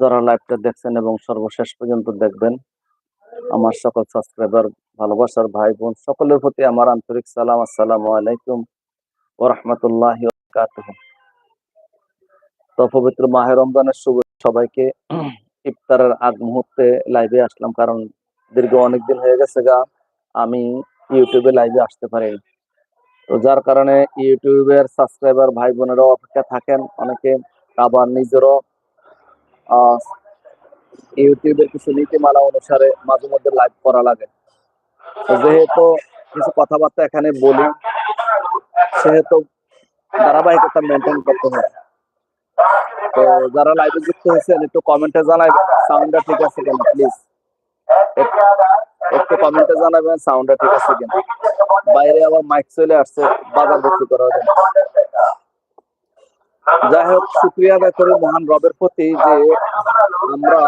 যারা লাইভটা দেখছেন এবং সর্বশেষ পর্যন্ত দেখবেন, আমার সকল সাবস্ক্রাইবার ভালোবাসার ভাই বোন সকলের প্রতি আমার আন্তরিক সালাম, আসসালামু আলাইকুম ওয়া রাহমাতুল্লাহি তো পবিত্র মাহে রমজানের শুভেচ্ছা সবাইকে ইফতারের আগ মুহূর্তে লাইভে আসলাম, কারণ দীর্ঘ অনেক দিন হয়ে গেছে গা, আমি ইউটিউবে লাইভে আসতে পারি তো যার কারণে ইউটিউবের সাবস্ক্রাইবার ভাই বোনেরাও অপেক্ষা থাকেন, অনেকে আবার নিজেরও ইউটিউবের কিছু নীতিমালা অনুসারে মাঝে মধ্যে লাইভ করা লাগে। যেহেতু কিছু কথাবার্তা এখানে বলি, সেহেতু ধারাবাহিকতা মেনটেন করতে হয় তো যারা লাইভে যুক্ত হয়েছেন, একটু কমেন্টে জানাবেন সাউন্ডটা ঠিক আছে কিনা প্লিজ একটু কমেন্টে জানাবেন সাউন্ডটা ঠিক আছে কিনা? বাইরে আবার মাইক চলে আসছে, বাজার বিক্রি করার জন্য। যাই হোক, শুক্রিয়া আদায় করি মহান রবের প্রতি যে আমরা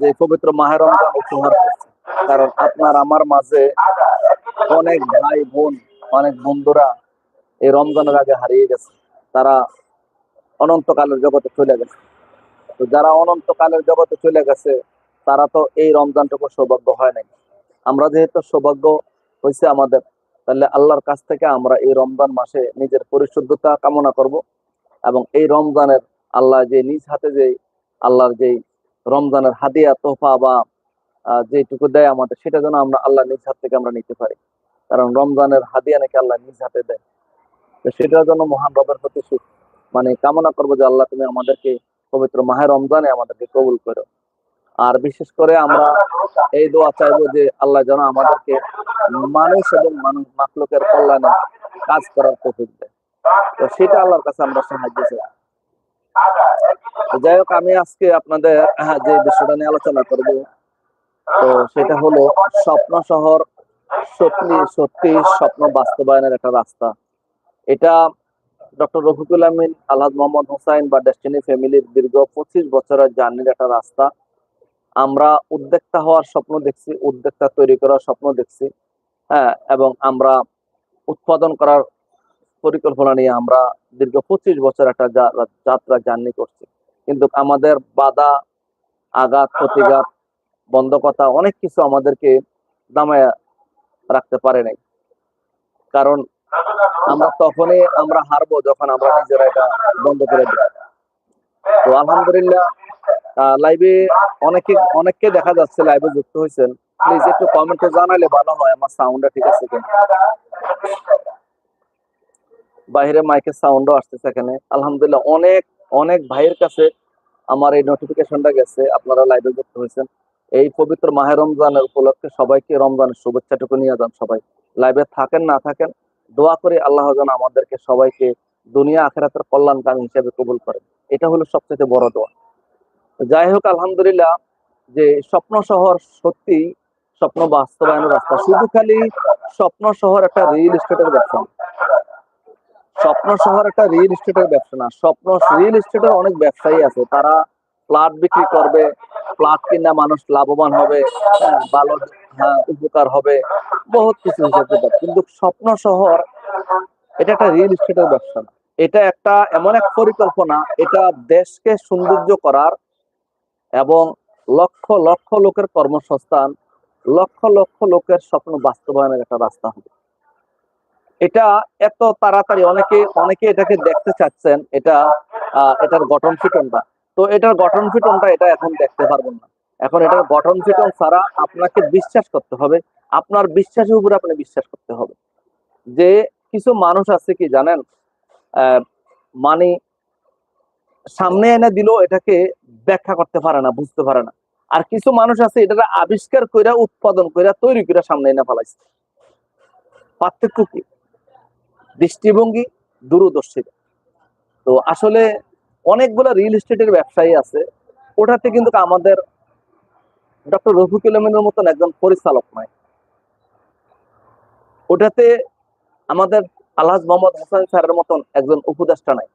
যে পবিত্র মাহের রমজান উপহার। কারণ আপনার আমার মাঝে অনেক ভাই বোন, অনেক বন্ধুরা এই রমজানের আগে হারিয়ে গেছে। তারা অনন্তকালের জগতে চলে গেছে। তো যারা অনন্তকালের জগতে চলে গেছে, তারা তো এই রমজানটুকু সৌভাগ্য হয় নাই। আমরা যেহেতু সৌভাগ্য হয়েছে আমাদের, তাহলে আল্লাহর কাছ থেকে আমরা এই রমজান মাসে নিজের পরিশুদ্ধতা কামনা করব এবং এই রমজানের আল্লাহ যে নিজ হাতে যে আল্লাহর যে রমজানের হাদিয়া তোফা বা যেটুকু দেয় আমাদের, সেটা যেন আমরা আল্লাহ নিজ হাত থেকে আমরা নিতে পারি। কারণ রমজানের হাদিয়া নাকি আল্লাহ নিজ হাতে দেয়। তো সেটার জন্য মহান রবের প্রতি মানে কামনা করব যে আল্লাহ তুমি আমাদেরকে পবিত্র মাহের রমজানে আমাদেরকে কবুল করো। আর বিশেষ করে আমরা এই দোয়া চাইব যে আল্লাহ যেন আমাদেরকে মানুষ এবং মানুষ মাকলুকের কল্যাণে কাজ করার তৌফিক দেয়। তো সেটা আল্লাহর কাছে আমরা সাহায্য চাই। যাই হোক আমি আজকে আপনাদের হ্যাঁ, যে বিষয়টা নিয়ে আলোচনা করব তো সেটা হলো স্বপ্ন শহর সত্যি সত্যি স্বপ্ন বাস্তবায়নের একটা রাস্তা। এটা ডক্টর রফিকুল আমিন আলহাজ মোহাম্মদ হোসাইন বা ডেস্টিনি ফ্যামিলির দীর্ঘ পঁচিশ বছরের জার্নির একটা রাস্তা। আমরা উদ্যোক্তা হওয়ার স্বপ্ন দেখছি, উদ্যোক্তা তৈরি করার স্বপ্ন দেখছি হ্যাঁ এবং আমরা উৎপাদন করার পরিকল্পনা নিয়ে আমরা দীর্ঘ পঁচিশ বছর একটা যাত্রা জার্নি করছি। কিন্তু আমাদের বাধা, আঘাত, প্রতিঘাত, বন্ধকতা অনেক কিছু আমাদেরকে দামায় রাখতে পারে নাই। কারণ আমরা তখনই আমরা হারবো যখন আমরা নিজেরা এটা বন্ধ করে দিই। তো আলহামদুলিল্লাহ লাইভে অনেকে, অনেককে দেখা যাচ্ছে লাইভে যুক্ত হয়েছেন। প্লিজ একটু কমেন্টে জানালে ভালো হয়, আমার সাউন্ডটা ঠিক আছে কিনা। বাইরে মাইকের সাউন্ডও আসতেছে এখানে। আলহামদুলিল্লাহ, অনেক অনেক ভাইয়ের কাছে আমার এই নোটিফিকেশনটা গেছে, আপনারা লাইভে যুক্ত হয়েছেন। এই পবিত্র মাহে রমজানের উপলক্ষে সবাইকে রমজানের শুভেচ্ছাটুকু নিয়ে যান সবাই। লাইভে থাকেন, না থাকেন, দোয়া করে আল্লাহ যেন আমাদেরকে সবাইকে দুনিয়া আখেরাতের কল্যাণকামী হিসেবে কবুল করেন এটা হলো সবচেয়ে বড় দোয়া। যাই হোক আলহামদুলিল্লাহ যে স্বপ্ন শহর সত্যি স্বপ্ন বাস্তবায়নের রাস্তা। শুধু খালি স্বপ্ন শহর একটা রিয়েল এস্টেটের ব্যবসা স্বপ্ন শহর একটা রিয়েল এস্টেটের ব্যবসা না। স্বপ্ন রিয়েল এস্টেটের অনেক ব্যবসায়ী আছে। তারা ফ্ল্যাট বিক্রি করবে ফ্ল্যাট কিনা মানুষ লাভবান হবে ভালো হ্যাঁ, উপকার হবে বহুত কিছু হিসাবে কিন্তু স্বপ্ন শহর এটা একটা রিয়েল এস্টেটের ব্যবসা। এটা একটা এমন এক পরিকল্পনা, এটা দেশকে সৌন্দর্য করার এবং লক্ষ লক্ষ লোকের কর্মসংস্থান, লক্ষ লক্ষ লোকের স্বপ্ন বাস্তবায়নের একটা রাস্তা হবে। এটা এত তাড়াতাড়ি, অনেকে অনেকে এটাকে দেখতে চাচ্ছেন, এটা এটার গঠন ফিটনটা। তো এটার গঠন ফিটনটা এটা এখন দেখতে পারবেন না। এখন এটার গঠন ফিটন ছাড়া আপনাকে বিশ্বাস করতে হবে। আপনার বিশ্বাসের উপরে আপনি বিশ্বাস করতে হবে। যে কিছু মানুষ আছে কি জানেন? মানে সামনে এনে দিলেও এটাকে ব্যাখ্যা করতে পারে না, বুঝতে পারে না। আর কিছু মানুষ আছে এটা আবিষ্কার কইরা, উৎপাদন কইরা, তৈরি কইরা সামনে এনে ফেলাইছে। পার্থক্য কি? দৃষ্টিভঙ্গি দূরদর্শিতা। তো আসলে অনেকগুলো রিয়েল এস্টেটের ব্যবসায়ী আছে, ওটাতে কিন্তু আমাদের ডক্টর রফিকুল মতন একজন পরিচালক নয় ওটাতে আমাদের আলহাজ মোহাম্মদ হোসেন স্যারের মতন একজন উপদেষ্টা নাই।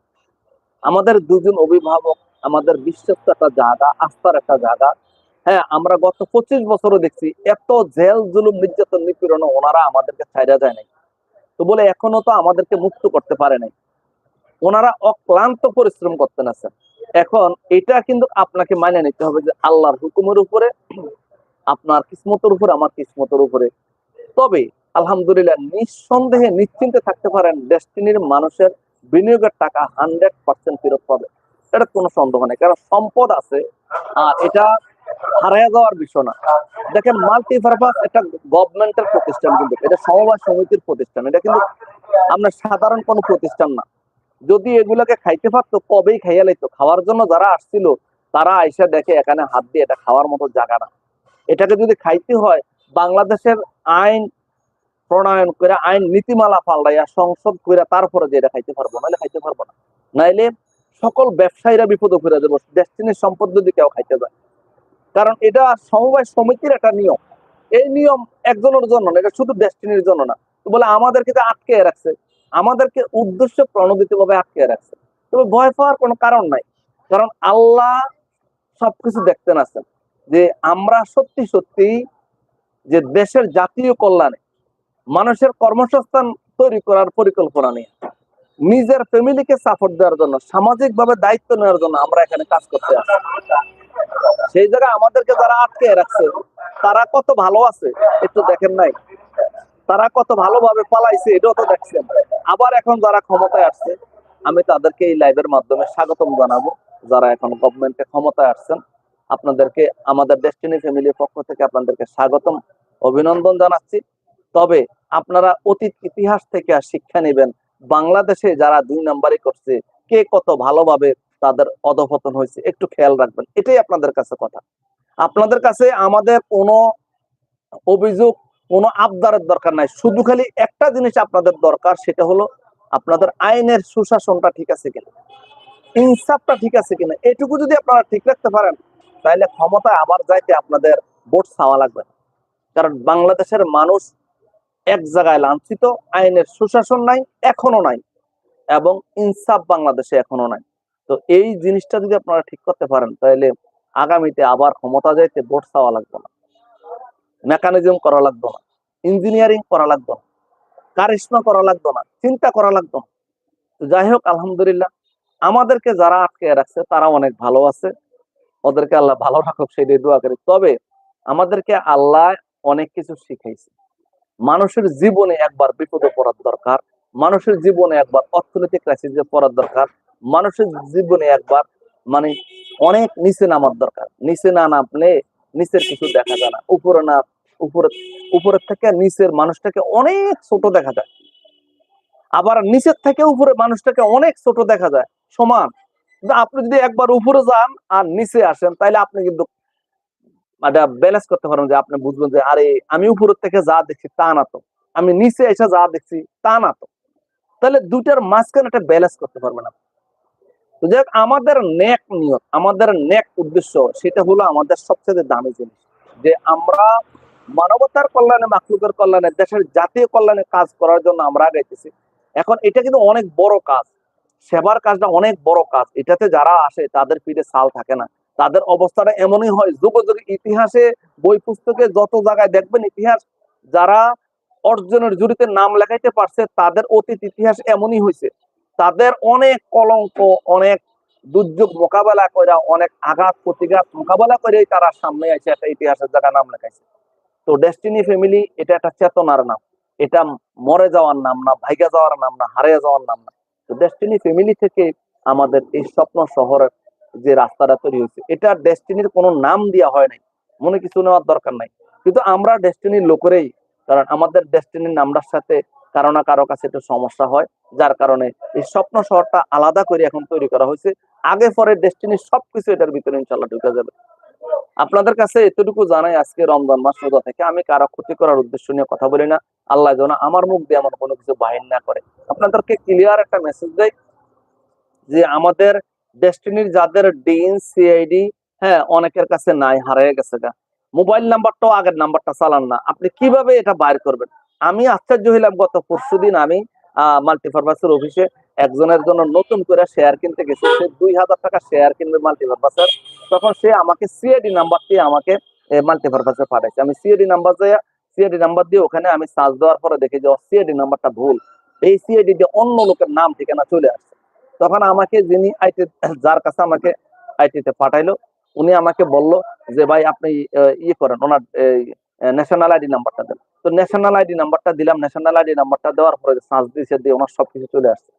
আমাদের দুজন অভিভাবক, আমাদের বিশ্বস্ত একটা জায়গা, আস্থার একটা জায়গা। হ্যাঁ আমরা গত পঁচিশ বছরও দেখছি এত জেল, জুলুম, নির্যাতন, নিপীড়ন ওনারা আমাদেরকে ছাইরা যায় নাই। তো বলে এখনও তো আমাদেরকে মুক্ত করতে পারে নাই। ওনারা অক্লান্ত পরিশ্রম করতেন আছেন। এখন এটা কিন্তু আপনাকে মানে নিতে হবে যে আল্লাহর হুকুমের উপরে, আপনার কিসমতের উপরে, আমার কিসমতের উপরে। তবে আলহামদুলিল্লাহ, নিঃসন্দেহে নিশ্চিন্তে থাকতে পারেন ডেস্টিনির মানুষের বিনিয়োগের টাকা হান্ড্রেড পার্সেন্ট ফেরত পাবে। এটা কোনো সন্দেহ নেই, কারণ সম্পদ আছে, আর এটা হারিয়ে যাওয়ার বিষয় না। দেখেন মাল্টিপারপাস একটা গভর্নমেন্টের প্রতিষ্ঠান কিন্তু, এটা সমবায় সমিতির প্রতিষ্ঠান, এটা কিন্তু আমরা সাধারণ কোনো প্রতিষ্ঠান না। যদি এগুলাকে খাইতে পারতো, কবেই খাইয়া লাইতো। খাওয়ার জন্য যারা আসছিল, তারা আইসা দেখে এখানে হাত দিয়ে এটা খাওয়ার মতো জায়গা না। এটাকে যদি খাইতে হয়, বাংলাদেশের আইন প্রণয়ন করে আইন নীতিমালা পাল্টাইয়া সংসদ করে তারপরে যে এটা খাইতে পারব নাহলে খাইতে পারব না। নাইলে সকল ব্যবসায়ীরা বিপদে ফিরে যাব ডেস্টিনির সম্পদ যদি কেউ খাইতে যায় কারণ এটা সমবায় সমিতির একটা নিয়ম। এই নিয়ম একজনের জন্য না, এটা শুধু ডেস্টিনির জন্য না। তো বলে আমাদেরকে যে আটকে রাখছে, আমাদেরকে উদ্দেশ্য প্রণোদিত ভাবে আটকে রাখছে। তবে ভয় পাওয়ার কোনো কারণ নাই। কারণ আল্লাহ সবকিছু দেখতেন আছেন যে আমরা সত্যি সত্যি যে দেশের জাতীয় কল্যাণে মানুষের কর্মসংস্থান তৈরি করার পরিকল্পনা নিয়ে। নিজের ফ্যামিলিকে সাপোর্ট দেওয়ার জন্য সামাজিক ভাবে দায়িত্ব নেওয়ার জন্য আমরা এখানে কাজ করতে আসি সেই জায়গায় আমাদেরকে যারা আটকে রাখছে, তারা কত ভালো আছে, একটু দেখেন নাই। তারা কত ভালোভাবে পালাইছে, এটাও তো দেখছেন। আবার এখন যারা ক্ষমতায় আসছে, আমি তাদেরকে এই লাইভের মাধ্যমে স্বাগতম জানাব। যারা এখন গভর্নমেন্টে ক্ষমতায় আসছেন, আপনাদেরকে, আমাদের ডেস্টিনি ফ্যামিলির পক্ষ থেকে আপনাদেরকে স্বাগতম, অভিনন্দন জানাচ্ছি। তবে আপনারা অতীত ইতিহাস থেকে শিক্ষা নেবেন। বাংলাদেশে যারা দুই নাম্বারই করছে, কে কত ভালোভাবে তাদের অধপতন হয়েছে একটু খেয়াল রাখবেন। এটাই আপনাদের কাছে কথা। আপনাদের কাছে আমাদের কোনো অভিযোগ, কোনো আবদারের দরকার নাই। শুধু খালি একটা জিনিস আপনাদের দরকার, সেটা হলো আপনাদের আইনের সুশাসনটা ঠিক আছে কিনা, ইনসাফটা ঠিক আছে কিনা, এটুকু যদি আপনারা ঠিক রাখতে পারেন তাহলে ক্ষমতায় আবার যাইতে আপনাদের ভোট চাওয়া লাগবে কারণ বাংলাদেশের মানুষ এক জায়গায় লাঞ্ছিত, আইনের সুশাসন নাই এখনও নাই এবং ইনসাফ বাংলাদেশে এখনও নাই। তো এই জিনিসটা যদি আপনারা ঠিক করতে পারেন, তাহলে আগামীতে আবার ক্ষমতা যাইতে ভোট চাওয়া লাগবে না। মেকানিজম করা লাগবে না, ইঞ্জিনিয়ারিং করা লাগবে না, কারিশমা করা লাগবে না, চিন্তা করা লাগবে না। যাই হোক, আলহামদুলিল্লাহ, আমাদেরকে যারা আটকে রাখছে, তারা অনেক ভালো আছে। ওদেরকে আল্লাহ ভালো রাখুক, সেই দোয়া করি। তবে আমাদেরকে আল্লাহ অনেক কিছু শিখাইছে। মানুষের জীবনে একবার বিপদে পড়ার দরকার, মানুষের জীবনে একবার অর্থনৈতিক ক্রাইসিসে পড়ার দরকার, মানুষের জীবনে একবার মানে অনেক নিচে নামার দরকার। নিচে না নামলে নিচের কিছু দেখা যায় না। উপরে না, উপরে, উপরের থেকে নিচের মানুষটাকে অনেক ছোট দেখা যায়। আবার নিচের থেকে উপরে মানুষটাকে অনেক ছোট দেখা যায়। সমান। আপনি যদি একবার উপরে যান আর নিচে আসেন তাহলে আপনি কিন্তু এটা ব্যালেন্স করতে পারবেন যে আপনি বুঝবেন যে, আরে আমি উপরের থেকে যা দেখছি তা না তো। আমি নিচে এসে যা দেখছি তা না তো। তাহলে দুটার মাঝখানে একটা ব্যালেন্স করতে পারবেন না তো যাই আমাদের নেক নিয়ত, আমাদের নেক উদ্দেশ্য সেটা হলো আমাদের সবচেয়ে দামি জিনিস। যে আমরা মানবতার কল্যাণে মাকলুকের কল্যাণে, দেশের জাতীয় কল্যাণে কাজ করার জন্য আমরা আগাইতেছি। এখন এটা কিন্তু অনেক বড় কাজ। সেবার কাজটা অনেক বড় কাজ। এটাতে যারা আসে তাদের পিঠে সাল থাকে না। তাদের অবস্থাটা এমনই হয়। যুগ যুগ ইতিহাসে বই পুস্তকে যত জায়গায় দেখবেন ইতিহাস, যারা অর্জনের জুড়িতে নাম লেখাইতে পারছে, তাদের অতীত ইতিহাস এমনই হয়েছে তাদের অনেক কলঙ্ক, অনেক দুর্যোগ মোকাবেলা করে অনেক আঘাত, প্রতিঘাত মোকাবেলা করে তারা সামনে আছে একটা ইতিহাসের জায়গা নাম লেখাইছে। তো ডেস্টিনি ফ্যামিলি এটা একটা চেতনার নাম। এটা মরে যাওয়ার নাম না, ভাইগা যাওয়ার নাম না, হারিয়ে যাওয়ার নাম না। তো ডেস্টিনি ফ্যামিলি থেকে আমাদের এই স্বপ্ন শহরের যে রাস্তাটা তৈরি হয়েছে, এটা ডেস্টিনির কোনো নাম দেওয়া হয় নাই। মনে কিছু নেওয়ার দরকার নাই। কিন্তু আমরা ডেস্টিনির লোকেরই, কারণ আমাদের ডেস্টিনির নামটার সাথে কারও না কারও কাছে একটু সমস্যা হয়, যার কারণে এই স্বপ্ন শহরটা আলাদা করে এখন তৈরি করা হয়েছে। আগে পরে ডেস্টিনির সবকিছু এটার ভিতরে ইনশাল্লাহ ঢুকে যাবে। আপনাদের কাছে এতটুকু জানাই আজকে রমজান মাস রোজা থেকে। আমি কারও ক্ষতি করার উদ্দেশ্য নিয়ে কথা বলি না। আল্লাহ যেন আমার মুখ দিয়ে আমার কোনো কিছু বাহির না করে। আপনাদেরকে ক্লিয়ার একটা মেসেজ দেয় যে আমাদের ডেস্টিনির যাদের ডিএন সিআইডি হ্যাঁ অনেকের কাছে নাই, হারিয়ে গেছে গা। মোবাইল নাম্বারটাও আগের নাম্বারটা চালান না। আপনি কীভাবে এটা বাইর করবেন? আমি আশ্চর্য হইলাম, গত পরশুদিন আমি মাল্টিপারপাসের অফিসে একজনের জন্য নতুন করে শেয়ার কিনতে গেছি। সে দুই হাজার টাকা শেয়ার কিনবে মাল্টিপারপাসের তখন সে আমাকে সিএডি নাম্বার দিয়ে আমাকে মাল্টিপারপাসে পাঠাইছে। আমি সিএডি নাম্বার সিএডি নাম্বার দিয়ে ওখানে আমি সার্চ দেওয়ার পরে দেখি যে সিএডি নাম্বারটা ভুল। এই সিএডি দিয়ে অন্য লোকের নাম ঠিকানা চলে আসছে। তখন আমাকে যিনি আইটি, যার কাছে আমাকে আইটিতে পাঠাইলো, উনি আমাকে বলল যে, ভাই, আপনি ইয়ে করেন, ওনার ন্যাশনাল আইডি নাম্বারটা দেন। তো ন্যাশনাল আইডি নাম্বারটা দিলাম ন্যাশনাল আইডি নাম্বারটা দেওয়ার পরে সার্চ দিয়েছে, দিয়ে ওনার সবকিছু চলে আসছে।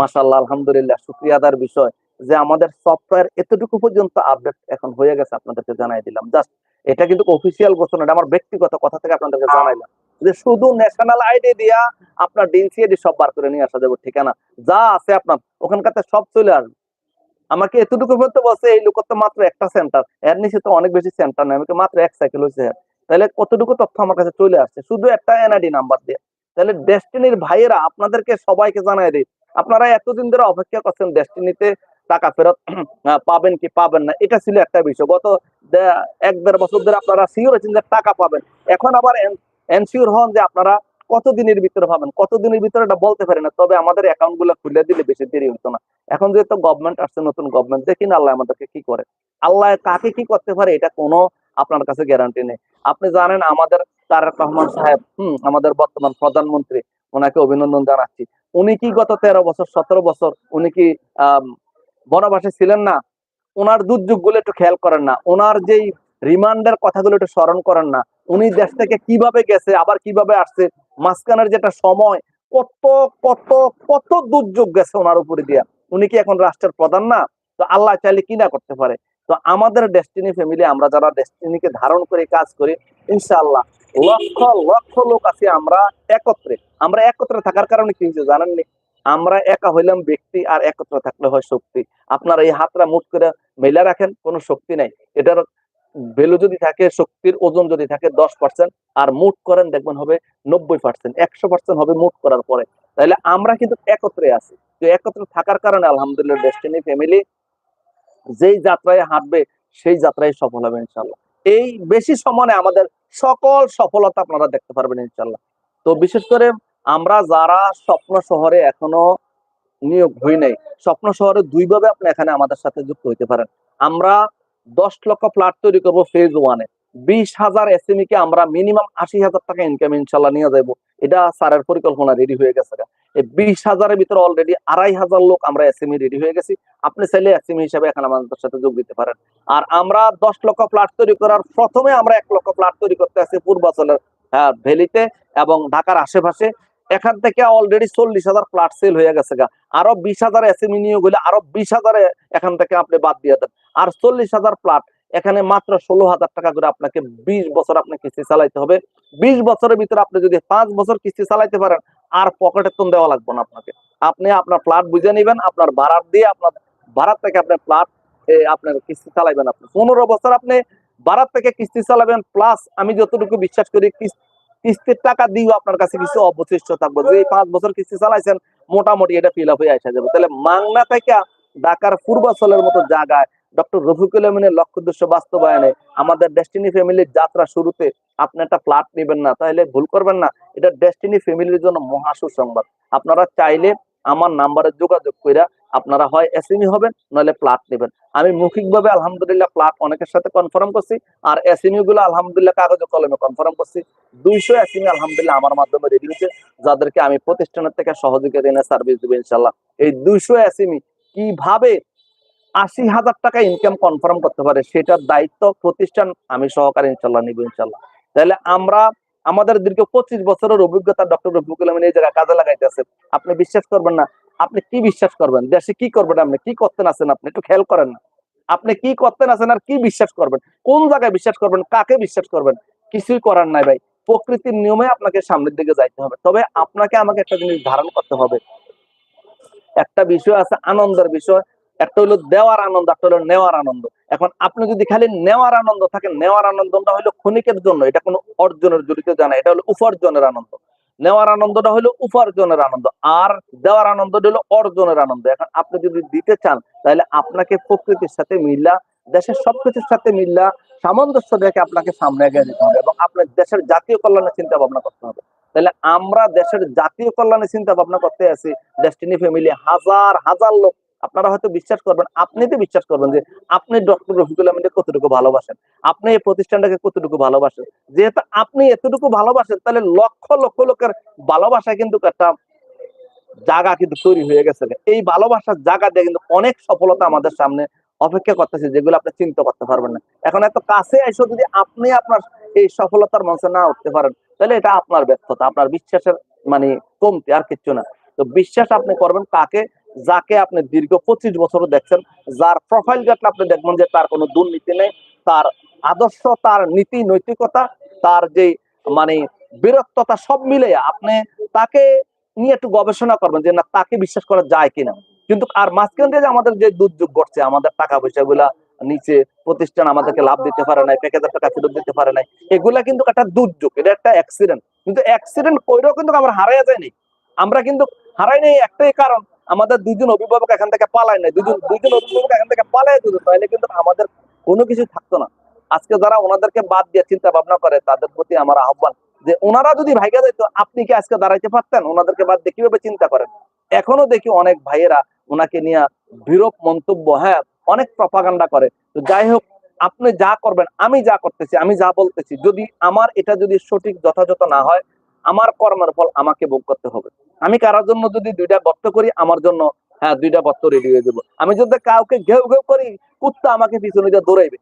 মাশাল্লাহ আলহামদুলিল্লাহ শুক্রিয়াদার বিষয় যে, আমাদের সফটওয়্যার এতটুকু পর্যন্ত আপডেট এখন হয়ে গেছে, আপনাদেরকে জানাই দিলাম। জাস্ট এটা কিন্তু অফিসিয়াল ঘোষণা আমার ব্যক্তিগত কথা থেকে আপনাদেরকে জানাইলাম। যে শুধু ন্যাশনাল আইডি দিয়া আপনার ডিএনসিআইডি সব বার করে নিয়ে আসা যাবে, ঠিকানা যা আছে আপনার, ওখানকার সব চলে আসবে। আমাকে এতটুকু বলতে বলছে, এই লোকের তো মাত্র একটা সেন্টার এর নিচে তো অনেক বেশি সেন্টার নেই আমাকে মাত্র এক সাইকেল হয়েছে তাহলে কতটুকু তথ্য আমার কাছে চলে আসছে? শুধু একটা এনআইডি নাম্বার দিয়ে। তাহলে ডেস্টিনির ভাইয়েরা আপনাদেরকে সবাইকে জানাই দিই, আপনারা এতদিন ধরে অপেক্ষা করছেন ডেস্টিনিতে টাকা ফেরত পাবেন কি পাবেন না? এটা ছিল একটা বিষয়। গত এক দেড় বছর ধরে আপনারা শিওর আছেন যে টাকা পাবেন। এখন আবার এনশিওর হন যে আপনারা কত দিনের ভিতরে পাবেন কতদিনের ভিতরে এটা বলতে পারি না, তবে আমাদের অ্যাকাউন্টগুলো খুলে দিলে বেশি দেরি হতো না। এখন যেহেতু গভর্নমেন্ট আসছে, নতুন গভর্নমেন্ট দেখি না আল্লাহ আমাদেরকে কি করে। আল্লাহ কাকে কি করতে পারে, এটা কোনো আপনার কাছে গ্যারান্টি নেই। আপনি জানেন আমাদের তারেক রহমান সাহেব, হম, আমাদের বর্তমান প্রধানমন্ত্রী, ওনাকে অভিনন্দন জানাচ্ছি। উনি কি গত তেরো বছর, সতেরো বছর উনি কি বনবাসে ছিলেন না? ওনার দুর্যোগগুলো একটু খেয়াল করেন না। ওনার যেই রিমান্ডের কথাগুলো একটু স্মরণ করেন না। উনি দেশ থেকে কীভাবে গেছে, আবার কীভাবে আসছে, মাঝখানের যেটা সময়, কত কত কত দুর্যোগ গেছে ওনার উপরে দিয়া। উনি কি এখন রাষ্ট্রের প্রধান না? তো আল্লাহ চাইলে কি না করতে পারে? তো আমাদের ডেস্টিনি ফ্যামিলি আমরা যারা ডেস্টিনিকে ধারণ করে কাজ করি, ইনশাআল্লাহ লক্ষ লক্ষ লোক আছে আমরা একত্রে। আমরা একত্রে থাকার কারণে কি হয়েছে জানেননি আমরা একা হইলাম ব্যক্তি আর একত্রে থাকলে হয় শক্তি। আপনারা এই হাতটা মুঠ করে মেলা রাখেন, কোনো শক্তি নাই। এটার ভ্যালু যদি থাকে, শক্তির ওজন যদি থাকে দশ পার্সেন্ট আর মুট করেন দেখবেন হবে নব্বই পার্সেন্ট একশো পার্সেন্ট হবে মুট করার পরে। তাহলে আমরা কিন্তু একত্রে আছি। তো একত্রে থাকার কারণে আলহামদুলিল্লাহ ডেস্টিনি ফ্যামিলি যেই যাত্রায় হাঁটবে, সেই যাত্রায় সফল হবে ইনশাল্লাহ এই বেশি সময়ে আমাদের সকল সফলতা আপনারা দেখতে পারবেন ইনশাল্লাহ তো বিশেষ করে আমরা যারা স্বপ্ন শহরে এখনও নিয়োগ হই নাই, স্বপ্ন শহরে দুইভাবে আপনি এখানে আমাদের সাথে যুক্ত হইতে পারেন। আমরা দশ লক্ষ ফ্ল্যাট তৈরি করব ফেজ ওয়ানে বিশ হাজার এসএমই কে আমরা মিনিমাম আশি হাজার টাকা ইনকাম ইনশাল্লাহ নিয়ে যাব এটা স্যারের পরিকল্পনা রেডি হয়ে গেছে এই বিশ হাজারের ভিতরে অলরেডি আড়াই হাজার লোক আমরা এসএমই রেডি হয়ে গেছি। আপনি চাইলে এসএমই হিসাবে এখানে আমাদের সাথে যোগ দিতে পারেন। আর আমরা দশ লক্ষ ফ্ল্যাট তৈরি করার প্রথমে আমরা এক লক্ষ ফ্ল্যাট তৈরি করতে আছি পূর্বাচলের আহ, ভ্যালিতে এবং ঢাকার আশেপাশে। এখান থেকে অলরেডি চল্লিশ হাজার ফ্ল্যাট সেল হয়ে গেছে গা। আরও বিশ হাজার এসএমই নিয়োগ হলে আরও বিশ হাজারে এখান থেকে আপনি বাদ দিয়ে দেন। আর চল্লিশ হাজার ফ্ল্যাট এখানে মাত্র ষোলো হাজার টাকা করে আপনাকে বিশ বছর আপনি কিস্তি চালাইতে হবে। বিশ বছরের ভিতরে আপনি যদি পাঁচ বছর কিস্তি চালাইতে পারেন, আর পকেটে তো দেওয়া লাগবে না আপনাকে। আপনি আপনার ফ্ল্যাট বুঝে নেবেন, আপনার ভাড়ার দিয়ে আপনার ভাড়ার থেকে আপনার ফ্ল্যাট আপনার কিস্তি চালাইবেন আপনি। পনেরো বছর আপনি ভাড়ার থেকে কিস্তি চালাবেন প্লাস আমি যতটুকু বিশ্বাস করি কিস- কিস্তির টাকা দিয়েও আপনার কাছে কিছু অবশিষ্ট থাকবে। যে পাঁচ বছর কিস্তি চালাইছেন, মোটামুটি এটা ফিল আপ হয়ে আসা যাবে। তাহলে মাংনা থেকে ঢাকার পূর্বাচলের মতো জায়গায় ডক্টর রফিকুল আমিনের লক্ষ্য উদ্দেশ্য বাস্তবায়নে আমাদের ডেস্টিনি ফ্যামিলির যাত্রা শুরুতে আপনি একটা ফ্ল্যাট নেবেন না, তাহলে ভুল করবেন না। এটা ডেস্টিনি ফ্যামিলির জন্য মহা সুসংবাদ। আপনারা চাইলে আমার নাম্বারে যোগাযোগ কইরা আপনারা হয় এসএমই হবেন, নইলে ফ্ল্যাট নেবেন। আমি মৌখিকভাবে আলহামদুলিল্লাহ ফ্ল্যাট অনেকের সাথে কনফার্ম করছি, আর এসএমই গুলো আলহামদুলিল্লাহ কাগজে কলমে কনফার্ম করছি। দুইশো এসএমই আলহামদুলিল্লাহ আমার মাধ্যমে রেডি হয়েছে, যাদেরকে আমি প্রতিষ্ঠানের থেকে সহযোগিতা এনে সার্ভিস দেবো ইনশাল্লাহ এই দুইশো এসএমই কীভাবে আশি হাজার টাকা ইনকাম কনফার্ম করতে পারে, সেটার দায়িত্ব প্রতিষ্ঠান আমি সহকারে ইনশাল্লাহ নিব ইনশাল্লাহ তাহলে আমরা, আমাদের দীর্ঘ পঁচিশ বছরের অভিজ্ঞতা ডক্টর রফিকুল আমিন এই জায়গায় কাজে লাগাইতেছে। আপনি বিশ্বাস করবেন না আপনি কি বিশ্বাস করবেন? দেশে কি করবেন আপনি? কি করতেন আছেন আপনি? একটু খেয়াল করেন না। আপনি কি করতেন আছেন আর কি বিশ্বাস করবেন? কোন জায়গায় বিশ্বাস করবেন? কাকে বিশ্বাস করবেন? কিছুই করার নাই ভাই। প্রকৃতির নিয়মে আপনাকে সামনের দিকে যাইতে হবে। তবে আপনাকে আমাকে একটা জিনিস ধারণ করতে হবে। একটা বিষয় আছে আনন্দের বিষয়। একটা হলো দেওয়ার আনন্দ, একটা হলো নেওয়ার আনন্দ। এখন আপনি যদি খালি নেওয়ার আনন্দ থাকে নেওয়ার আনন্দটা হলো ক্ষণিকের জন্য। এটা কোনো অর্জনের জড়িত জানা এটা হলো উপার্জনের আনন্দ। নেওয়ার আনন্দটা হলো উপার্জনের আনন্দ, আর দেওয়ার আনন্দটা হলো অর্জনের আনন্দ। এখন আপনি যদি দিতে চান, তাহলে আপনাকে প্রকৃতির সাথে মিল্লা দেশের সবকিছুর সাথে মিল্লা সামঞ্জস্য দেখে আপনাকে সামনে এগিয়ে যেতে হবে এবং আপনার দেশের জাতীয় কল্যাণের চিন্তা ভাবনা করতে হবে। তাহলে আমরা দেশের জাতীয় কল্যাণের চিন্তা ভাবনা করতে আছি ডেস্টিনি ফ্যামিলি হাজার হাজার লোক আপনারা হয়তো বিশ্বাস করবেন, আপনি তো বিশ্বাস করবেন যে আপনি ডক্টর রফিকুল আহমেদকে কতটুকু ভালোবাসেন, আপনি এই প্রতিষ্ঠানটাকে কতটুকু ভালোবাসেন। যেহেতু আপনি এতটুকু ভালোবাসেন, তাহলে লক্ষ লক্ষ লোকের ভালোবাসা কিন্তু একটা জায়গা কিন্তু তৈরি হয়ে গেছে। এই ভালোবাসার জায়গা দিয়ে কিন্তু অনেক সফলতা আমাদের সামনে অপেক্ষা করতেছে, যেগুলো আপনি চিন্তা করতে পারবেন না। এখন এত কাছে এসে যদি আপনি আপনার এই সফলতার মঞ্চে না উঠতে পারেন, তাহলে এটা আপনার ব্যর্থতা, আপনার বিশ্বাসের মানে কমতি আর কিচ্ছু না। তো বিশ্বাস আপনি করবেন কাকে? যাকে আপনি দীর্ঘ পঁচিশ বছরও দেখছেন, যার প্রোফাইল ঘাটলে আপনি দেখবেন যে তার কোনো দুর্নীতি নেই, তার আদর্শ, তার নীতি, নৈতিকতা, তার যে মানে বীরত্বতা সব মিলে আপনি তাকে নিয়ে একটু গবেষণা করবেন যে না, তাকে বিশ্বাস করা যায় কিনা। কিন্তু আর মাঝখান দিয়ে আমাদের যে দুর্যোগ ঘটছে, আমাদের টাকা পয়সা গুলা নিচে প্রতিষ্ঠান আমাদেরকে লাভ দিতে পারে নাই এক হাজার টাকা ফেরত দিতে পারে নাই, এগুলা কিন্তু একটা দুর্যোগ, এটা একটা অ্যাক্সিডেন্ট কিন্তু অ্যাক্সিডেন্ট কইরেও কিন্তু আমরা হারাইয়া যায়নি আমরা কিন্তু হারাই নাই একটাই কারণ আমাদের দুজন অভিভাবক এখান থেকে পালায় নাই। দুজন দুজন অভিভাবক এখান থেকে পালাই দিত তাহলে কিন্তু আমাদের কোনো কিছু থাকতো না। আজকে যারা ওনাদেরকে বাদ দিয়ে চিন্তা ভাবনা করে, তাদের প্রতি আমার আহ্বান যে ওনারা যদি ভাইগা যেত আপনি কি আজকে দাঁড়াইতে পারতেন? ওনাদেরকে বাদ দিয়ে কীভাবে চিন্তা করেন? এখনও দেখি অনেক ভাইয়েরা ওনাকে নিয়ে বিরূপ মন্তব্য হ্যাঁ অনেক প্রপাগান্ডা করে। তো যাই হোক, আপনি যা করবেন, আমি যা করতেছি, আমি যা বলতেছি, যদি আমার এটা যদি সঠিক যথাযথ না হয় আমার কর্মের ফল আমাকে ভোগ করতে হবে। আমি কারোর জন্য যদি দুইটা গর্ত করি, আমার জন্য হ্যাঁ দুইটা গর্ত রেডি হয়ে যাব। আমি যদি কাউকে ঘেউ ঘেউ করি, কুত্তা আমাকে পিছনে দিয়ে দৌড়াইবে।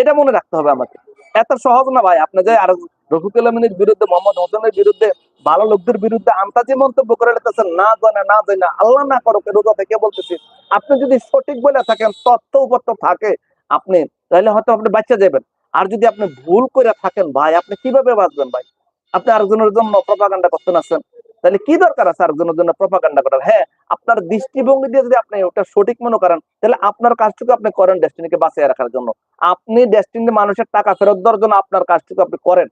এটা মনে রাখতে হবে আমাকে। এত সহজ না ভাই, আপনি যে আর রফিকুল বিরুদ্ধে, মোহাম্মদ হোসেনের বিরুদ্ধে, ভালো লোকদের বিরুদ্ধে আন্তাজি মন্তব্য করে লেতেছেন না জানে না জানে আল্লাহ না করো রোজা থেকে বলতেছি। আপনি যদি সঠিক বলে থাকেন, তথ্য উপত্য থাকে আপনি, তাহলে হয়তো আপনি বাচ্চা যাবেন। আর যদি আপনি ভুল করে থাকেন ভাই, আপনি কীভাবে বাঁচবেন ভাই? আপনি আরেকজনের জন্য প্রপাগান্ডা করতে আছেন। তাহলে কি দরকার আছে আরেকজনের জন্য প্রপাগান্ডা করার? হ্যাঁ আপনার দৃষ্টিভঙ্গি দিয়ে যদি আপনি ওটা সঠিক মনে করেন, তাহলে আপনার কাজটুকু আপনি করেন ডেস্টিনিকে বাঁচিয়ে রাখার জন্য। আপনি ডেস্টিনি মানুষের টাকা ফেরত দেওয়ার জন্য আপনার কাজটুকু আপনি করেন।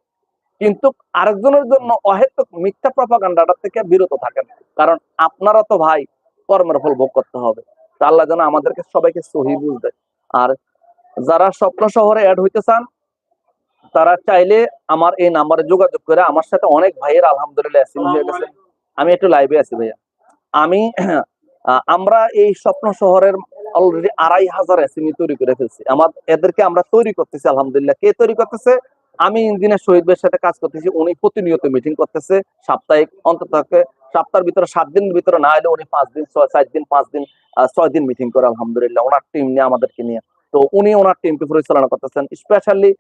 কিন্তু আরেকজনের জন্য অহেতুক মিথ্যা প্রপাগান্ডাটা থেকে বিরত থাকেন। কারণ আপনারা তো ভাই কর্মের ফল ভোগ করতে হবে। আল্লাহ যেন আমাদেরকে সবাইকে সহি বুঝ দেয়। আর যারা স্বপ্ন শহরে অ্যাড হইতে চান তারা চাইলে আমার এই নাম্বারে যোগাযোগ করে আমার সাথে অনেক ভাইয়ের আলহামদুলিল্লাহ অ্যাসিম আমি একটু লাইভে আছি ভাইয়া। আমি আমরা এই স্বপ্ন শহরের অলরেডি আড়াই হাজার এসিমি তৈরি করে ফেলছি। আমার, এদেরকে আমরা তৈরি করতেছি, আলহামদুলিল্লাহ। কে তৈরি করতেছে? আমি ইঞ্জিনিয়ার শহীদ ভাইয়ের সাথে কাজ করতেছি, উনি প্রতিনিয়ত মিটিং করতেছে। সাপ্তাহিক, অন্তত সপ্তাহের ভিতরে, সাত দিনের ভিতরে, না হলে উনি পাঁচ দিন, ছয়, চার দিন, পাঁচ দিন ছয় দিন মিটিং করে, আলহামদুলিল্লাহ। ওনার টিম নিয়ে আমাদেরকে নিয়ে। তো উনি ওনার টিমকে পরিচালনা করতেছেন। স্পেশালি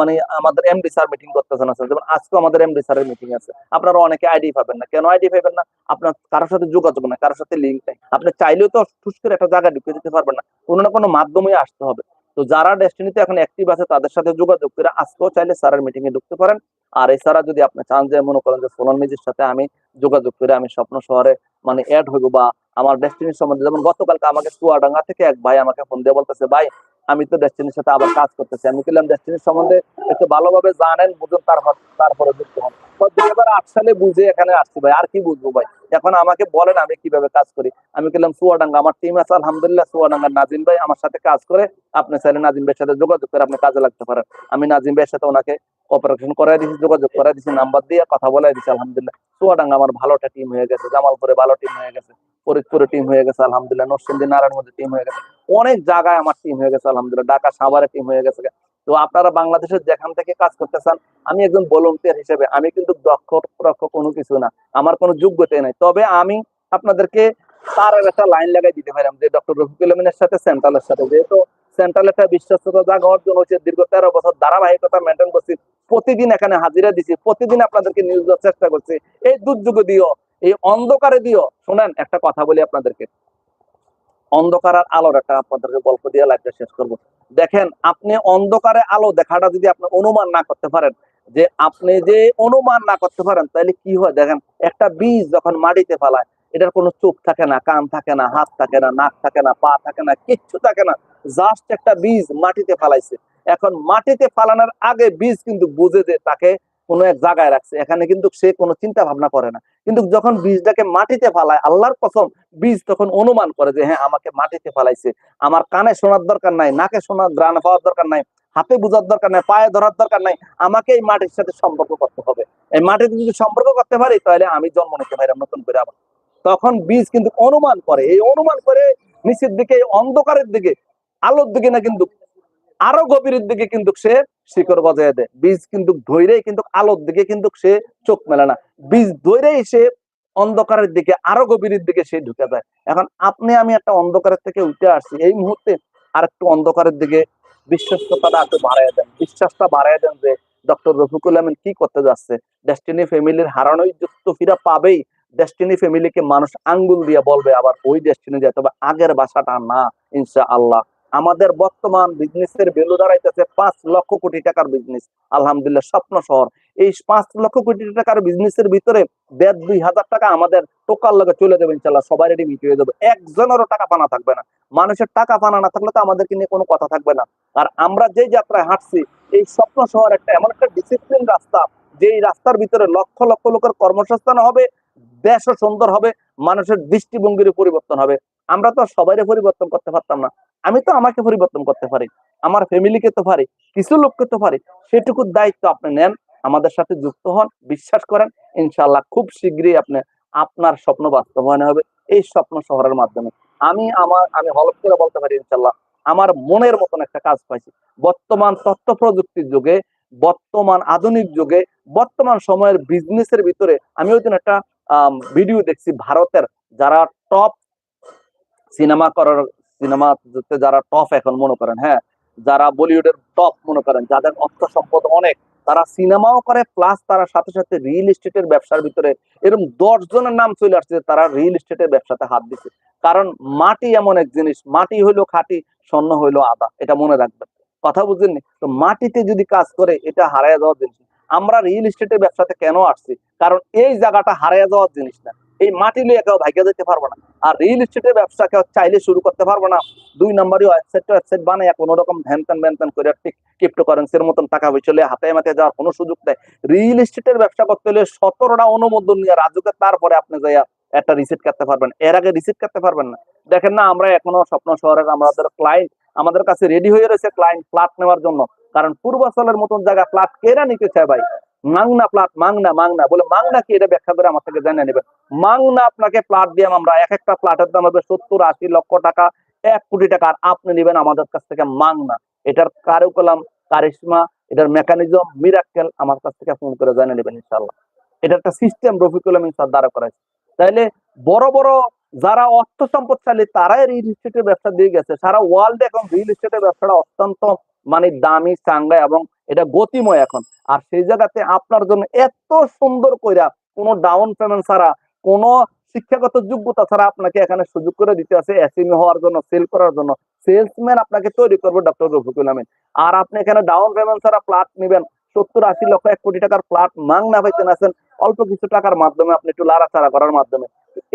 মানে আমাদের এমডি স্যার মিটিং করতেছেন আছে যেমন আজকে আমাদের এমডি স্যারের মিটিং আছে। আপনারা অনেকে আইডি পাবেন না। কেন আইডি পাবেন না? আপনার কারোর সাথে যোগাযোগ নাই, কারোর সাথে লিঙ্ক নাই। আপনি চাইলেও তো একটা জায়গায় ঢুকে দিতে পারবেন না। কোনো না কোনো মাধ্যমে আসতে হবে। তো যারা ডেস্টিনিতে এখন অ্যাক্টিভ আছে, তাদের সাথে যোগাযোগ করে আজকেও চাইলে স্যারের মিটিং এ ঢুকতে পারেন। আর এছাড়া যদি আপনি চান যে, মনে করেন যে সোনাল মিজির সাথে আমি যোগাযোগ করে আমি স্বপ্ন শহরে মানে অ্যাড হইব বা আমার ডেস্টিনির সম্বন্ধে যেমন গতকালকে আমাকে চুয়াডাঙ্গা থেকে এক ভাই আমাকে ফোন দিয়ে বলতেছে, ভাই আমি তো ডেস্টিনির সাথে আবার কাজ করতেছি। আমি বললাম ডেস্টিনির সম্বন্ধে একটু ভালোভাবে জানেন, বুঝুন, তারপর, তারপরে যুক্ত হন দুই হাজার আট সালে বুঝে এখানে আসছি ভাই। আর কি বুঝব ভাই? এখন আমাকে বলেন আমি কীভাবে কাজ করি। আমি চুয়াডাঙ্গা আমার টিম আছে, আলহামদুলিল্লাহ চুয়াডাঙ্গার নাজিম ভাই আমার সাথে কাজ করে। আপনি চাইলে নাজিম ভাইয়ের সাথে যোগাযোগ করে আপনি কাজে লাগতে পারেন। আমি নাজিম ভাইয়ের সাথে ওনাকে অপারেশন করাই যোগাযোগ করাই দিয়েছি নাম্বার দিয়ে কথা বলাই দিয়েছি আলহামদুলিল্লাহ। চুয়াডাঙ্গা আমার ভালো একটা টিম হয়ে গেছে, জামালপুরে ভালো টিম হয়ে গেছে। ফরিদপুরে টিম হয়ে গেছে, আলহামদুলিল্লাহ। নরসিংদী, নারায়ণগঞ্জে টিম হয়ে গেছে। অনেক জায়গায় আমার টিম হয়ে গেছে, আলহামদুলিল্লাহ। ঢাকা, সাভারে টিম হয়ে গেছে। তো আপনারা বাংলাদেশের যেখান থেকে কাজ করতে চান, আমি একজন ভলেন্টিয়ার হিসেবে, আমি কিন্তু দক্ষ রক্ষ কোনো কিছু না। আমার কোনো যোগ্যতা নাই। তবে আমি আপনাদেরকে একটা লাইন লাগাই দিতে যে ডক্টর রফিকুল আমিনের সাথে সেন্ট্রালের সাথে। যেহেতু একটা অর্জন হচ্ছে দীর্ঘ তেরো বছর ধারাবাহিকতা মেনটেন করছি, প্রতিদিন এখানে হাজিরা দিছি, প্রতিদিন আপনাদেরকে নিউজ দেওয়ার চেষ্টা করছি। এই দুর্যোগে দিও, এই অন্ধকারে দিও। শোনেন, একটা কথা বলি আপনাদেরকে। অন্ধকার আর আলোর একটা আপনাদেরকে গল্প দিয়ে লাইফটা শেষ করব। দেখেন, আপনি অন্ধকারে আলো দেখাটা যদি আপনি অনুমান না করতে পারেন, যে আপনি যে অনুমান না করতে পারেন, তাহলে কি হয়? দেখেন, একটা বীজ যখন মাটিতে ফেলায় এটার কোনো চোখ থাকে না, কান থাকে না, হাত থাকে না, নাক থাকে না, পা থাকে না, কিচ্ছু থাকে না। জাস্ট একটা বীজ মাটিতে ফেলাইছে। এখন মাটিতে ফালানোর আগে বীজ কিন্তু বুঝে যে তাকে কোনো এক জায়গায় রাখছে। এখানে কিন্তু সে কোনো চিন্তা ভাবনা করে না। কিন্তু যখন বীজটাকে মাটিতে ফালায়, আল্লাহর কসম, বীজ তখন অনুমান করে যে হ্যাঁ আমাকে মাটিতে ফালাইছে। আমার কানে শোনার দরকার নাই, নাকে শোনার গ্রান পাওয়ার দরকার নাই, হাতে বোঝার দরকার নাই, পায়ে ধরার দরকার নাই, আমাকে এই মাটির সাথে সম্পর্ক করতে হবে। এই মাটিতে যদি সম্পর্ক করতে পারি, তাহলে আমি জন্ম নিতে পারি, নতুন করে আবার। তখন বীজ কিন্তু অনুমান করে। এই অনুমান করে নিচের দিকে অন্ধকারের দিকে, আলোর দিকে না কিন্তু আরও গভীরের দিকে কিন্তু সে শিকড় গজায় দেয়। বীজ কিন্তু ধৈরেই কিন্তু আলোর দিকে কিন্তু সে চোখ মেলে না। বীজ ধৈরেই সে অন্ধকারের দিকে, আরও গভীরের দিকে সে ঢুকে যায়। এখন আপনি, আমি একটা অন্ধকারের থেকে উঠে আসছি। এই মুহূর্তে আর একটু অন্ধকারের দিকে বিশ্বস্ততাটা একটু বাড়াই দেন। বিশ্বাসটা বাড়াই দেন যে, ডক্টর রফিকুল আমিন কি করতে যাচ্ছে? ডেস্টিনি ফ্যামিলির হারানোই যুক্ত ফিরা পাবেই। ডেস্টিনি ফ্যামিলিকে মানুষ আঙ্গুল দিয়ে বলবে, আবার ওই ডেস্টিনি যেতে হবে। আগের বাসাটা না ইনশা আল্লাহ আমাদের বর্তমান বিজনেসের ভ্যালু দাঁড়াইতেছে পাঁচ লক্ষ কোটি টাকার বিজনেস আলহামদুলিল্লাহ, স্বপ্ন শহর। এই পাঁচ লক্ষ কোটি টাকার বিজনেসের ভিতরে দেড় দুই হাজার টাকা আমাদের টোকার লগে চলে যাবে ইনশাল্লাহ সবাই রেডি মিটিয়ে দেবো একজনেরও টাকা পানা থাকবে না। মানুষের টাকা পানা না থাকলে তো আমাদেরকে নিয়ে কোনো কথা থাকবে না। আর আমরা যে যাত্রায় হাঁটছি, এই স্বপ্ন শহর একটা এমন একটা ডিসিপ্লিন রাস্তা যে রাস্তার ভিতরে লক্ষ লক্ষ লোকের কর্মসংস্থান হবে দেশও সুন্দর হবে, মানুষের দৃষ্টিভঙ্গির পরিবর্তন হবে। আমরা তো সবাইরে পরিবর্তন করতে পারতাম না। আমি তো আমাকে পরিবর্তন করতে পারি। আমার ফ্যামিলিকে তো পারি, কিছু লোককে তো পারি। সেটুকু দায়িত্ব আপনি নেন, আমাদের সাথে যুক্ত হন, বিশ্বাস করেন ইনশাল্লাহ খুব শীঘ্রই আপনি, আপনার স্বপ্ন বাস্তবায়ন হবে এই স্বপ্ন শহরের মাধ্যমে। আমি আমার, আমি হলফ করে বলতে পারি ইনশাল্লাহ আমার মনের মতন একটা কাজ পাইছি। বর্তমান তথ্য প্রযুক্তির যুগে, বর্তমান আধুনিক যুগে, বর্তমান সময়ের বিজনেসের ভিতরে আমি ওই একটা ভিডিও দেখছি ভারতের যারা টপ সিনেমা করার সিনেমা যারা টপ এখন মনে করেন হ্যাঁ যারা বলিউডের টপ মনে করেন, যাদের অর্থ সম্পদ অনেক, তারা সিনেমাও করে প্লাস তারা সাথে সাথে রিয়েল এস্টেটের ব্যবসার ভিতরে এরকম দশ জনের নাম চলে আসছে তারা রিয়েল এস্টেটের ব্যবসাতে হাত দিচ্ছে কারণ মাটি এমন এক জিনিস, মাটি হইল খাঁটি, স্বর্ণ হইল আদা, এটা মনে রাখবেন। কথা বুঝেননি তো মাটিতে যদি কাজ করে, এটা হারায় যাওয়ার জিনিস আমরা রিয়েল এস্টেটের ব্যবসাতে কেন আসছি? কারণ এই জায়গাটা হারায় যাওয়ার জিনিস না। এই মাটি লিয়ে কেউ ভাগ্য দিতে পারব না। আর রিয়েল এস্টেটের ব্যবসা কেউ চাইলে শুরু করতে পারব না। দুই নম্বরই ওয়েবসাইট ওয়েবসাইট বানায় কোনো রকম ধ্যান ত্যান করে ঠিক ক্রিপ্টো কারেন্সির মতন টাকা লিয়ে হাতে মাতে যাওয়ার কোনো সুযোগ নেই। রিয়েল এস্টেটের ব্যবসা করতে হলে সতেরোটা অনুমোদন নিয়ে রাজুকে তারপরে আপনি যাইয়া একটা রিসিট করতে পারবেন। এর আগে রিসিট করতে পারবেন না। দেখেন না, আমরা এখনও স্বপ্ন শহরের আমাদের ক্লায়েন্ট আমাদের কাছে রেডি হয়ে রয়েছে ক্লায়েন্ট ফ্ল্যাট নেওয়ার জন্য। কারণ পূর্বাচলের মতন জায়গা প্লাট কেরা নিতে চায় ভাই। মাংনা প্লাট মাংনা মাংনা। বলে মাংনা কি এটা ব্যাখ্যা করে আমার থেকে জেনে নেবেন। মাংনা আপনাকে প্লাট দিয়ে আমরা এক একটা প্লাটের দাম হবে সত্তর, আশি লক্ষ টাকা, এক কোটি টাকা। আর আপনি নেবেন আমাদের কাছ থেকে মাংনা। এটার কারুকলাম, কারিশমা, এটার মেকানিজম, মিরাক্কেল আমার কাছ থেকে ফোন করে জেনে নেবেন ইনশাল্লাহ এটা একটা সিস্টেম রফিকুল আমিন স্যার দ্বারা করাইছে। তাইলে বড় বড় যারা অর্থ সম্পদশালী, তারাই রিয়েল এস্টেটের ব্যবসা দিয়ে গেছে। সারা ওয়ার্ল্ডে এখন রিয়েল এস্টেটের ব্যবসাটা অত্যন্ত মানে দামি চাঙ্গা এবং এটা গতিময় এখন। আর সেই জায়গাতে আপনার জন্য এত সুন্দর কইরা কোনো ডাউন পেমেন্ট ছাড়া, কোনো শিক্ষাগত যোগ্যতা ছাড়া আপনাকে এখানে সুযোগ করে দিতে আছে এসএমই হওয়ার জন্য সেল করার জন্য। সেলসম্যান আপনাকে তৈরি করবে ডক্টর রফিকুল আমিন। আর আপনি এখানে ডাউন পেমেন্ট ছাড়া প্লাট নেবেন, সত্তর আশি লক্ষ এক কোটি টাকার প্লাট মাং না পাইতেন আছেন, অল্প কিছু টাকার মাধ্যমে আপনি একটু লাড়াচাড়া করার মাধ্যমে।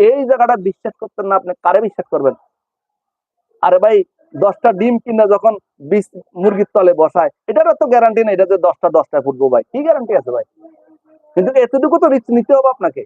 এই জায়গাটা বিশ্বাস করতেন না, আপনি কারে বিশ্বাস করবেন? আরে ভাই দশটা ডিম কিনে যখন বিশ মুরগির তলে বসায়, এটারও তো গ্যারান্টি নেই, এটা যে দশটা, দশটায় ফুটবো ভাই। কি গ্যারান্টি আছে ভাই? কিন্তু এতটুকু তো রিস্ক নিতে হবে আপনাকে।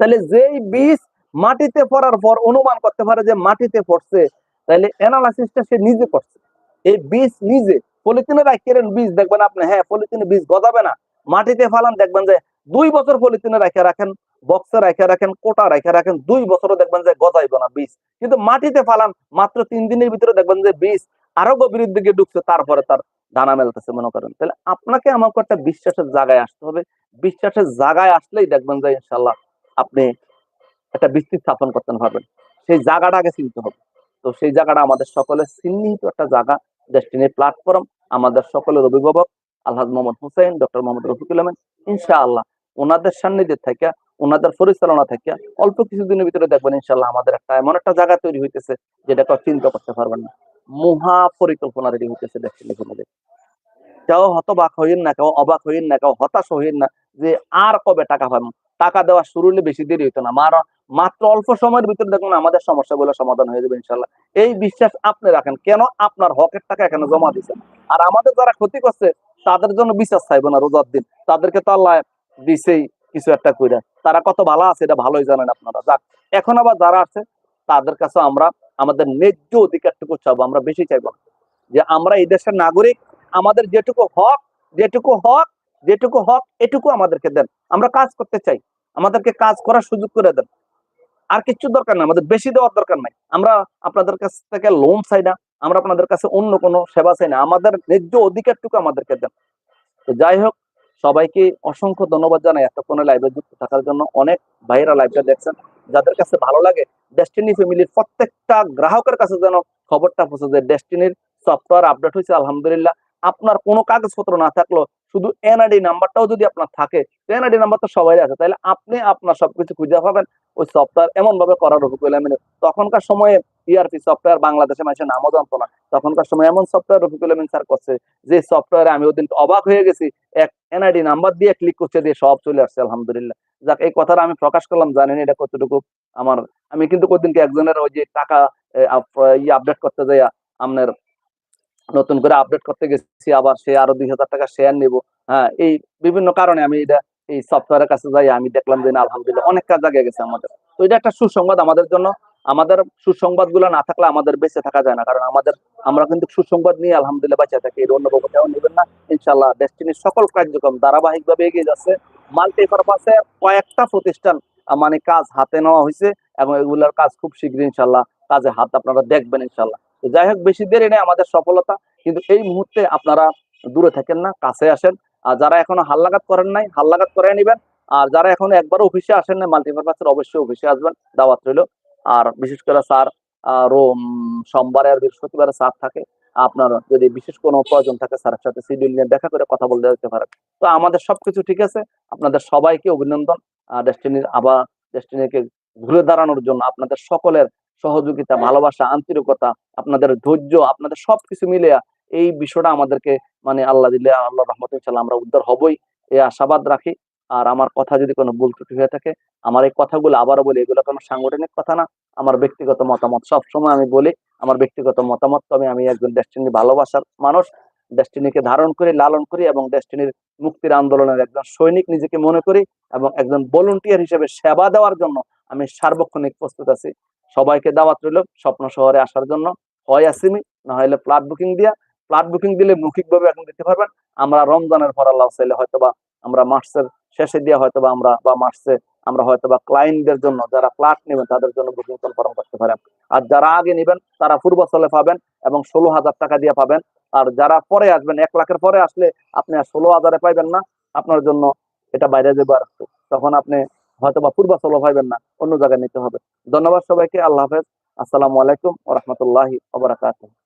তাহলে যেই বীজ মাটিতে পড়ার পর অনুমান করতে পারে যে মাটিতে পড়ছে, তাহলে অ্যানালাইসিসটা সে নিজে করছে। এই বীজ নিজে, পলিথিনে রাখেন বীজ দেখবেন আপনি হ্যাঁ পলিথিনে বীজ গজাবে না। মাটিতে ফালান, দেখবেন যে দুই বছর পলিথিনে রাখে রাখেন, বক্সে রাখে রাখেন, কোটা রাখে রাখেন, দুই বছরও দেখবেন যে গজাইব না বীজ। কিন্তু মাটিতে ফালান, মাত্র তিন দিনের ভিতরে দেখবেন যে বীজ আরও গভীরের দিকে ঢুকছে, তারপরে তার দানা মেলতেছে, মনে করেন। তাহলে আপনাকে আমাকে একটা বিশ্বাসের জায়গায় আসতে হবে। বিশ্বাসের জায়গায় আসলেই দেখবেন যে ইনশাল্লাহ আপনি একটা বৃষ্টি স্থাপন করতে পারবেন। সেই জায়গাটা আগে চিনতে হবে। তো সেই জায়গাটা আমাদের সকলের চিহ্নিত একটা জায়গা ডেস্টিনি প্ল্যাটফর্ম আমাদের সকলের অভিভাবক, আলহাজ মোহাম্মদ হুসেন ডক্টর মোহাম্মদ রফিকুল আহমেদ ইনশাআল্লাহ ওনাদের সান্নিধ্যে থেকে, ওনাদের পরিচালনা থেকে অল্প কিছুদিনের ভিতরে দেখবেন ইনশাল্লাহ আমাদের একটা এমন একটা জায়গা তৈরি হইতেছে যেটা কেউ চিন্তা করতে পারবেন না। মহা পরিকল্পনা রেডি হইতেছে ডেস্টিনি ফ্যামিলির কেউ হতবাক হইন না, কেউ অবাক হইন না, কেউ হতাশ হইন না যে আর কবে টাকা পাবো। টাকা দেওয়া শুরু হলে বেশি দেরি হইতো না। মার, মাত্র অল্প সময়ের ভিতরে দেখুন আমাদের সমস্যাগুলো সমাধান হয়ে যাবে ইনশাল্লাহ এই বিশ্বাস আপনি রাখেন, কেন আপনার হকের টাকা এখানে জমা দিচ্ছেন আর আমাদের যারা ক্ষতি করছে, তাদের জন্য বিশ্বাস চাইব না রোজার দিন। তাদেরকে তো আল্লাহ দিছেই কিছু একটা কইরা। তারা কত ভালো আছে এটা ভালোই জানেন আপনারা। যাক, এখন আবার যারা আছে, তাদের কাছে আমরা আমাদের ন্যায্য অধিকারটুকু চাইব, আমরা বেশি চাইব যে আমরা এই দেশের নাগরিক, আমাদের যেটুকু হক যেটুকু হক যেটুকু হক, এটুকু আমাদেরকে দেন। আমরা কাজ করতে চাই, আমাদেরকে কাজ করার সুযোগ করে দেন। আর কিছু দরকার নাই, আমাদের বেশি দেওয়ার দরকার নাই। আমরা আপনাদের কাছ থেকে লোন চাই না, আমরা আপনাদের কাছে অন্য কোনো সেবা চাই না, আমাদের ন্যায্য অধিকারটুকু আমাদেরকে দেন। তো যাই হোক সবাইকে অসংখ্য ধন্যবাদ জানাই এতক্ষণ লাইভে যুক্ত থাকার জন্য। অনেক ভাইয়েরা লাইভটা দেখছেন। যাদের কাছে ভালো লাগে ডেস্টিনি ফ্যামিলির প্রত্যেকটা গ্রাহকের কাছে যেন খবরটা পৌঁছে যায় ডেস্টিনির সফটওয়্যার আপডেট হয়েছে, আলহামদুলিল্লাহ। আপনার কোনো কাগজপত্র না থাকলেও শুধু এনআইডি নাম্বারটাও যদি আপনার থাকে এনআইডি নাম্বার তো সবাই আছে। তাহলে আপনি আপনার সবকিছু খুঁজে পাবেন। ওই সফটওয়্যার এমন ভাবে করার আমিনের তখনকার সময়ে ইআরপি সফটওয়্যার বাংলাদেশে মানুষের নামও জানতো না। তখনকার সময় এমন সফটওয়্যার রফিকুল আমিন স্যার করছে, যে সফটওয়্যারে আমি ওদিন অবাক হয়ে গেছি, এক এনআইডি নাম্বার দিয়ে ক্লিক করছে, দিয়ে সব চলে আসছে, আলহামদুলিল্লাহ। যাক, এই কথাটা আমি প্রকাশ করলাম জানেন এটা কতটুকু আমার আমি কিন্তু কোনদিনকে একজনের ওই যে টাকা ইয়ে আপডেট করতে যাই, আপনার নতুন করে আপডেট করতে গেছি, আবার সে আরও দুই হাজার টাকা শেয়ার নিব। হ্যাঁ এই বিভিন্ন কারণে আমি এটা, এই সফটওয়্যারের কাছে যাই, আমি দেখলাম যে না, আলহামদুলিল্লাহ, অনেক কাজ আগে গেছে আমাদের। তো এটা একটা সুসংবাদ আমাদের জন্য। আমাদের সুসংবাদগুলো না থাকলে আমাদের বেঁচে থাকা যায় না। কারণ আমাদের, আমরা কিন্তু সুসংবাদ নিয়ে আলহামদুলিল্লাহ বাঁচে থাকি এর অন্য কেউ নেবেন না। ইনশাল্লাহ ডেস্টিনির সকল কার্যক্রম ধারাবাহিক ভাবে এগিয়ে যাচ্ছে। মাল্টিপারপাসে কয়েকটা প্রতিষ্ঠান মানে কাজ হাতে নেওয়া হয়েছে এবং এগুলোর কাজ খুব শীঘ্রই ইনশাল্লাহ কাজে হাত আপনারা দেখবেন ইনশাল্লাহ তো যাই হোক, বেশি দেরি নেই আমাদের সফলতা, কিন্তু এই মুহূর্তে আপনারা দূরে থাকেন না, কাছে আসেন। আর যারা এখনও হাল্লাঘাত করেন নাই হাল্লাঘাত করে নেবেন। আর যারা এখন একবার অফিসে আসেন না মাল্টিপারপাসের অবশ্যই অফিসে আসবেন। দাওয়াত রইল। আর বিশেষ করে স্যার রোম, সোমবারে আর বৃহস্পতিবারে স্যার থাকে। আপনার যদি বিশেষ কোনো প্রয়োজন থাকে স্যারের সাথে সিডিউল নিয়ে দেখা করে কথা বলতে যেতে পারেন। তো আমাদের সবকিছু ঠিক আছে। আপনাদের সবাইকে অভিনন্দন। ডেস্টিনির আবার ডেস্টিনিকে ঘুরে দাঁড়ানোর জন্য আপনাদের সকলের সহযোগিতা, ভালোবাসা, আন্তরিকতা, আপনাদের ধৈর্য, আপনাদের সবকিছু মিলে এই বিষয়টা আমাদেরকে মানে আল্লাহ দিলে আল্লাহ রহমত ইনশাল্লাহ আমরা উদ্ধার হবই। এই আশাবাদ রাখি। আর আমার কথা যদি কোনো ভুল ত্রুটি হয়ে থাকে, আমার এই কথাগুলো আবারও বলি, এগুলো কোনো সাংগঠনিক কথা না। আমার ব্যক্তিগত মতামত সব সময় আমি বলি, আমার ব্যক্তিগত মতামত তবে আমি একজন ডেস্টিনি ভালোবাসার মানুষ। ডেস্টিনিকে ধারণ করি, লালন করি এবং ডেস্টিনির মুক্তির আন্দোলনের একজন সৈনিক নিজেকে মনে করি এবং একজন ভলেন্টিয়ার হিসেবে সেবা দেওয়ার জন্য আমি সার্বক্ষণিক প্রস্তুত আছি। সবাইকে দাওয়াত রইল স্বপ্ন শহরে আসার জন্য। হয় আসিমি না হলে ফ্লাট বুকিং দিয়া। ফ্লাট বুকিং দিলে মৌখিক ভাবে এখন দিতে পারবেন। আমরা রমজানের পর আল্লাহ চাইলে হয়তোবা আমরা মার্চের শেষে দিয়ে হয়তোবা আমরা বা মার্চে আমরা হয়তোবা ক্লায়েন্টদের জন্য যারা ফ্ল্যাট নেবেন, তাদের জন্য বুকিং কনফার্ম করতে পারেন। আর যারা আগে নেবেন, তারা পূর্বস্থলে পাবেন এবং ষোলো হাজার টাকা দিয়ে পাবেন। আর যারা পরে আসবেন, এক লাখের পরে আসলে আপনি আর ষোলো হাজারে পাইবেন না, আপনার জন্য এটা বাইরে যাবে আর তখন আপনি হয়তো হয়তোবা পূর্বাচলও পাইবেন না, অন্য জায়গায় নিতে হবে। ধন্যবাদ সবাইকে, আল্লাহ হাফেজ। আসসালামু আলাইকুম ও রহমতুল্লাহি